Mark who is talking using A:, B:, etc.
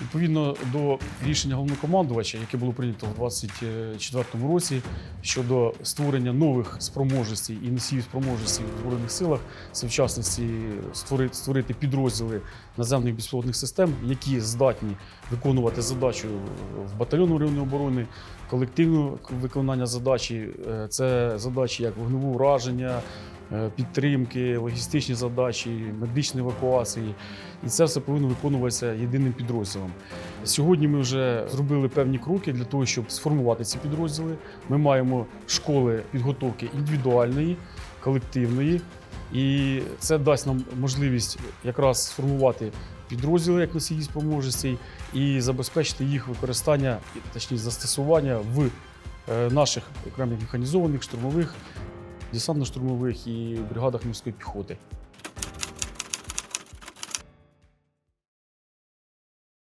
A: Відповідно до рішення головнокомандувача, яке було прийнято в 2024 році щодо створення нових спроможностей і носіїв спроможностей в збройних силах, це в частності створити, створити підрозділи наземних безпілотних систем, які здатні виконувати задачу в батальйону районної оборони, колективне виконання задачі, Е, це задачі як вогневе ураження, підтримки, логістичні задачі, медичні евакуації. І це все повинно виконуватися єдиним підрозділом. Сьогодні ми вже зробили певні кроки для того, щоб сформувати ці підрозділи. Ми маємо школи підготовки індивідуальної, колективної, і це дасть нам можливість якраз сформувати підрозділи як носії спроможностей і забезпечити їх використання, точніше застосування в е, наших окремих механізованих штурмових, десантно-штурмових і бригадах морської піхоти.